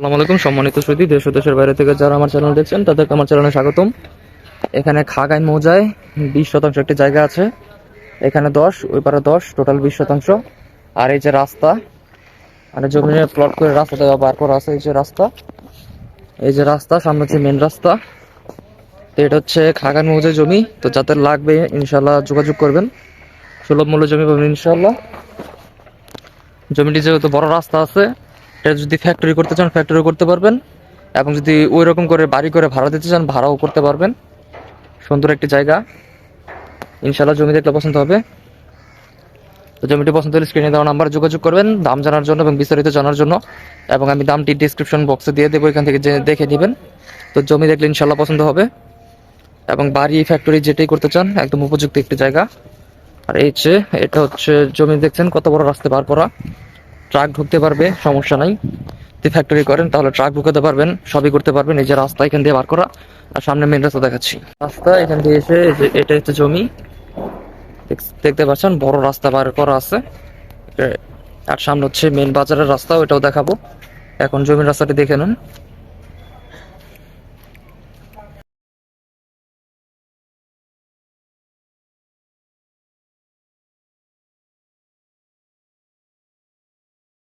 আসসালামু আলাইকুম, সম্মানিত সুদী দেশ দেশের বাইরে থেকে যারা আমার চ্যানেল দেখছেন, তাদেরকে আমার চ্যানেলে স্বাগতম। এখানে খাগাই মৌজায় বিশ শতাংশ একটি জায়গা আছে। এখানে দশ, ওই পারে দশ টোটাল বিশ শতাংশ। আর এই যে রাস্তা মানে জমি প্লট করে রাস্তাটা বার করা আছে, এই যে রাস্তা, এই যে রাস্তা, সামনে হচ্ছে মেন রাস্তা। তো এটা হচ্ছে খাগান মৌজায় জমি। তো যাদের লাগবে ইনশাল্লাহ যোগাযোগ করবেন। সুলভ মূল্য জমি পাবেন ইনশাল্লাহ জমিটি যেহেতু বড় রাস্তা আছে এটা যদি ফ্যাক্টরি করতে চান ফ্যাক্টরি করতে পারবেন। এবং যদি ওই রকম করে বাড়ি করে ভাড়া দিতে চান, ভাড়াও করতে পারবেন। সুন্দর একটি জায়গা। ইনশাল্লাহ জমি দেখলে পছন্দ হবে। তো জমিটি পছন্দ হলে স্ক্রিনে দেওয়া নাম্বারে যোগাযোগ করবেন, দাম জানার জন্য এবং বিস্তারিত জানার জন্য। এবং আমি দামটি ডিসক্রিপশন বক্সে দিয়ে দেবো, এখান থেকে দেখে নেবেন। তো জমি দেখলে ইনশাল্লাহ পছন্দ হবে। এবং বাড়ি ফ্যাক্টরি যেটাই করতে চান, একদম উপযুক্ত একটি জায়গা। আর এই যে, এটা হচ্ছে জমি দেখছেন, কত বড় রাস্তা বার করা। ট্রাক ঢুকতে পারবে, সমস্যা নাই। যদি ফ্যাক্টরি করেন, তাহলে ট্রাক ঢুকাতে পারবেন, সবই করতে পারবেন। এই যে রাস্তা এখান দিয়ে বার করা, আর সামনে মেন রাস্তা দেখাচ্ছি। রাস্তা এখান দিয়ে এসে এটা হচ্ছে জমি। দেখতে পাচ্ছেন, বড় রাস্তা বার করা আছে। আর সামনে হচ্ছে মেন বাজারের রাস্তা ওটাও দেখাবো। এখন জমির রাস্তাটি দেখে নেন।